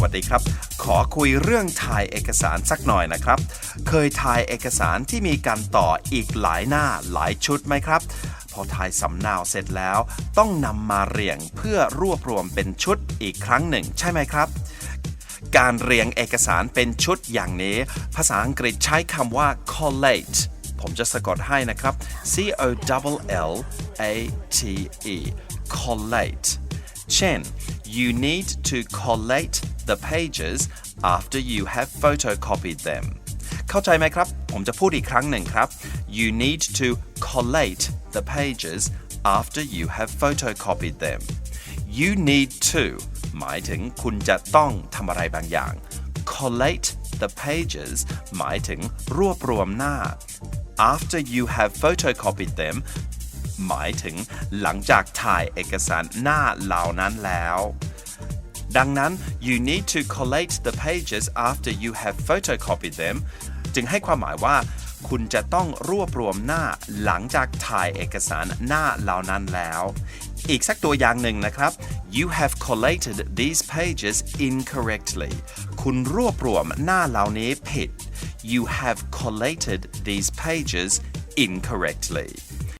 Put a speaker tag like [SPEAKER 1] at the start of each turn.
[SPEAKER 1] วัสดีครับ ขอคุยเรื่องถ่ายเอกสารสักหน่อยนะครับ เคยถ่ายเอกสารที่มีการต่ออีกหลายหน้าหลายชุดไหมครับ พอถ่ายสำเนาเสร็จแล้ว ต้องนำมาเรียงเพื่อรวบรวมเป็นชุดอีกครั้งหนึ่งใช่ไหมครับการเรียงเอกสารเป็นชุดอย่างนี้ ภาษาอังกฤษใช้คำว่า collate ผมจะสะกดให้นะครับ C O L L A T E collate เช่น you need to collate the pages after you have photocopied them เข้าใจไหมครับ ผมจะพูดอีกครั้งหนึ่งครับ you need to collate the pages after you have photocopied them you need to หมายถึงคุณจะต้องทำอะไรบางอย่าง collate the pages หมายถึงรวบรวมหน้า after you have photocopied them หมายถึงหลังจากถ่ายเอกสารหน้าเหล่านั้นแล้ว ดังนั้น you need to collate the pages after you have photocopied them จึงให้ความหมายว่า คุณจะต้องรวบรวมหน้าหลังจากถ่ายเอกสารหน้าเหล่านั้นแล้ว อีกสักตัวอย่างหนึ่งนะครับ you have collated these pages incorrectly คุณรวบรวมหน้าเหล่านี้ผิด you have collated these pages incorrectly